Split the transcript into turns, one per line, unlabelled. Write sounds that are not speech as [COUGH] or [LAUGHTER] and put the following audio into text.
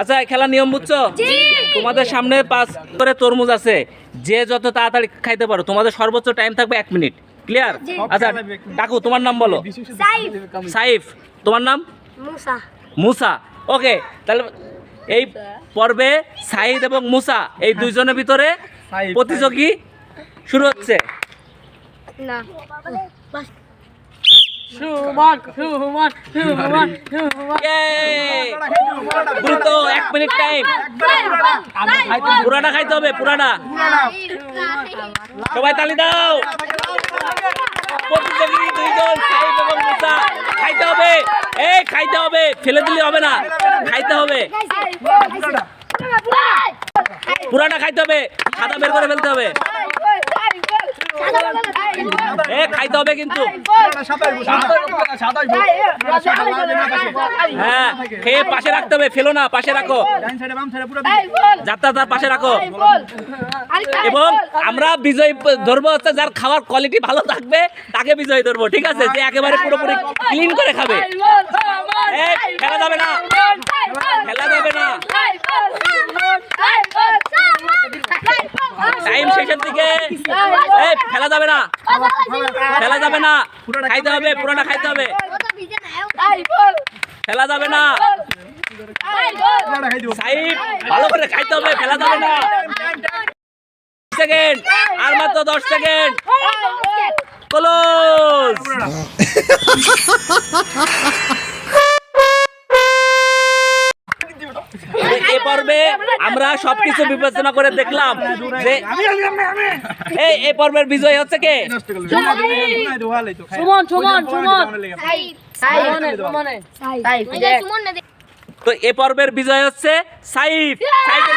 আচ্ছা খেলার নিয়ম বুঝছ? তোমাদের সামনে পাঁচ করে তরমুজ আছে। যে যত তাড়াতাড়ি খাইতে পারো তোমাদের সর্বোচ্চ টাইম থাকবে এক মিনিট ক্লিয়ার আচ্ছা ডাকু তোমার নাম বলো।
সাইফ।
সাইফ তোমার নাম?
মুসা।
মুসা। ওকে তাহলে এই পর্বে সাইদ এবং মুসা এই দুইজনের ভিতরে প্রতিযোগী শুরু হচ্ছে।
না।
সুমন সুমন সুমন সুমন
Yay! দ্রুত এক মিনিট টাইম পুরাটা খাইতে হবে, পুরাটা। সবাই তালি দাও। প্রতিযোগী দুইজন সাইদ এবং মুসা, খাইতে হবে। এই, খাইতে হবে। ফেলে দিলে হবে না। খাইতে হবে। পুরাটা খাইতে হবে। সাদা বের করে ফেলতে হবে। এ খাইতে হবে কিন্তু। হ্যাঁ খেয়ে পাশে রাখতে হবে ফেলো না পাশে রাখো। যাত্রা তার পাশে রাখো। এবং আমরা বিজয় ধরবো হচ্ছে যার খাওয়ার কোয়ালিটি ভালো থাকবে তাকে বিজয় ধরবো ঠিক আছে? যে একেবারে পুরোপুরি ক্লিন করে খাবে। খেলা যাবে না খেলা যাবে না টাইম দিকে এই ফেলা যাবে না। ফেলা যাবে না। খাইতে হবে পুরোটা খাইতে হবে। ফেলা যাবে না। সাইব ভালো করে খাইতে হবে ফেলা যাবে না। সেকেন্ড আর মাত্র দশ সেকেন্ড। ক্লোজ। [LAUGHS] পর্বে আমরা সবকিছু বিবেচনা করে দেখলাম যে এই এই পর্বের বিজয় হচ্ছে কে?
সুমন সুমন সুমন।
সাইফ।
সুমনে
সাইফ
তো এ পর্বের বিজয় হচ্ছে সাইফ। সাইফের